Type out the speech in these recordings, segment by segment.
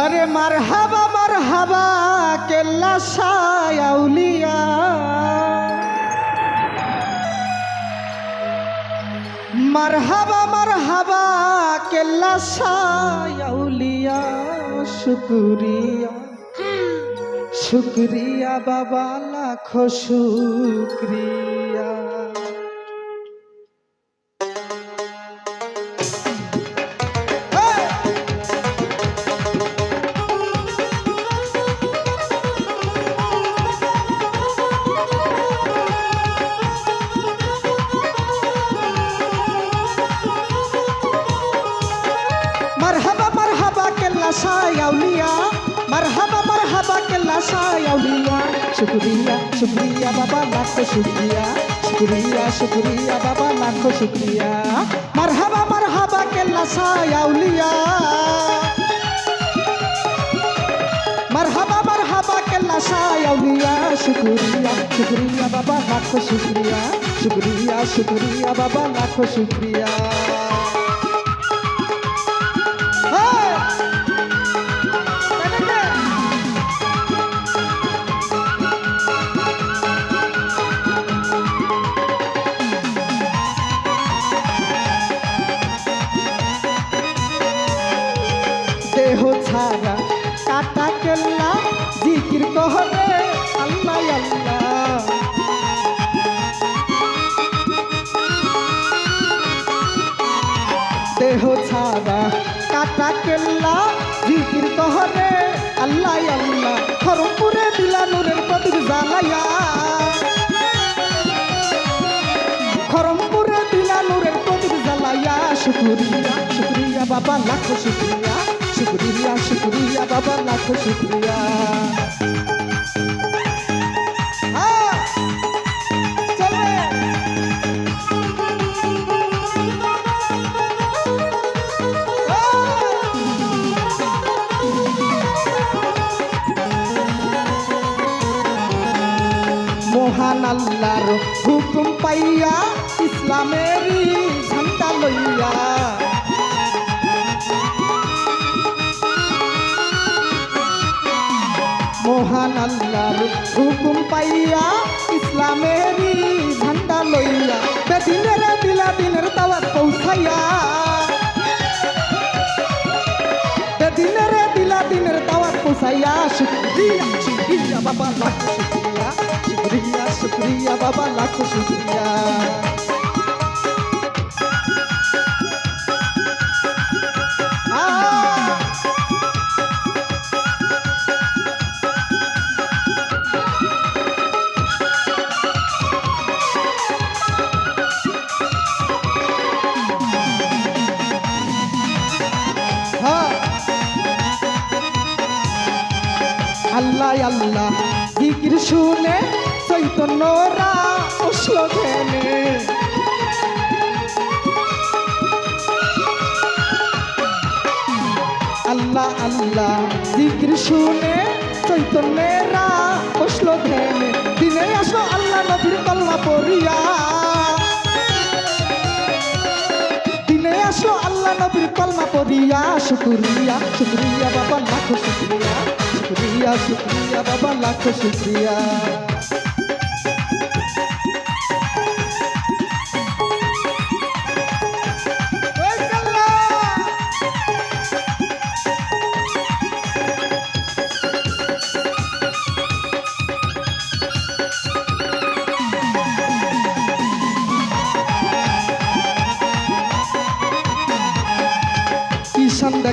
আরে মার হাবা মার হাবা কেল্লা সায়াউলিয়া মার হাবা মার হাবা কেল্লা সায়াউলিয়া শুকুরিয়া, শুক্রিয়া বাবা, লাখো শুক্রিয়া। কেল্লা সায়াউলিয়া মারহাবা মারহাবা কেল্লা সায়াউলিয়া শুক্রিয়া শুক্রিয়া বাবা লাখো শুক্রিয়া শুক্রিয়া শুক্রিয়া বাবা লাখো শুক্রিয়া মারহাবা মারহাবা কেল্লা সায়াউলিয়া মারহাবা মারহাবা কেল্লা সায়াউলিয়া শুক্রিয়া শুক্রিয়া বাবা লাখো শুক্রিয়া শুক্রিয়া শুক্রিয়া বাবা লাখো শুক্রিয়া Hey! ছাড়া কাটা কেল্লা, জিকির কহরে, আল্লাহ আল্লাহ। দেহ ছাড়া কাটা কেল্লা, জিকির কহরে, আল্লাহ আল্লাহ। খরমপুরে দিলা নূরের প্রদীপ জ্বালাইয়া। খরমপুরে দিলা নূরের প্রদীপ জ্বালাইয়া। শুক্রিয়া শুক্রিয়া বাবা, লাখো শুক্রিয়া। শুক্রিয়া শুক্রিয়া বাবা লাখো শুক্রিয়া। মহান আল্লাহর হুকুম পাইয়া ইসলামেরই মহান আল্লাহর হুকুম পাইয়া ইসলামেরই ঝান্ডা লইয়া বেদিনের দিলা দিনের দাওয়াত পৌঁছাইয়া। দিনের দিলা দিনের দাওয়াত পৌঁছাইয়া শুক্রিয়া শুক্রিয়া বাবা, লাখ শুক্রিয়া। শুক্রিয়া শুক্রিয়া বাবা, লাখ শুক্রিয়া। আল্লাহ আল্লাহ। জিকির শুনে চৈতন্যরা উসল ঘেনে। আল্লাহ আল্লাহ। জিকির শুনে চৈতন্যরা নবীর কলমা পড়িয়া শুক্রিয়া শুক্রিয়া বাবা লাখো শুক্রিয়া শুক্রিয়া শুক্রিয়া বাবা লাখো শুক্রিয়া।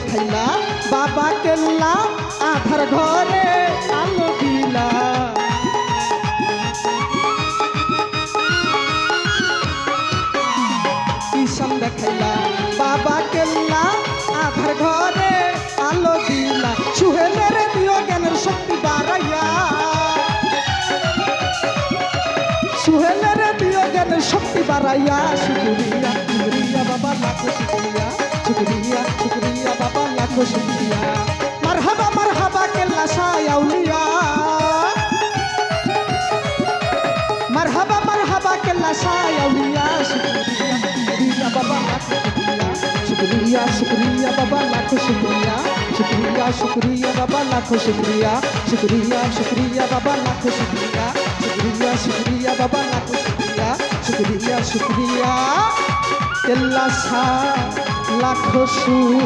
দেখাইলা বাবা কেল্লা, আধার ঘরে আলো দিলা। কিষণ দেখাইলা, বাবা কেল্লা, আধার ঘরে আলো দিলা। সুহেলের দিও জ্ঞানের শক্তি বাড়াইয়া। সুহেলের দিও জ্ঞানের শক্তি বাড়াইয়া। শুক্রিয়া শুক্রিয়া বাবা, লাখো শুক্রিয়া শুক্রিয়া শুক্রিয়া বাবা। খুশিয়া মারহাবা মারহাবা কেল্লা শায় আউলিয়া মারহাবা মারহাবা কেল্লা শায় আউলিয়া শুকরিয়া বাবা, শুকরিয়া। শুকরিয়া বাবা, লাখ শুকরিয়া। শুকরিয়া শুকরিয়া বাবা, লাখ শুকরিয়া। শুকরিয়া শুকরিয়া বাবা, লাখ শুকরিয়া। শুকরিয়া শুকরিয়া বাবা, লাখ শুকরিয়া। শুকরিয়া শুকরিয়া। কেল্লা শাহ সু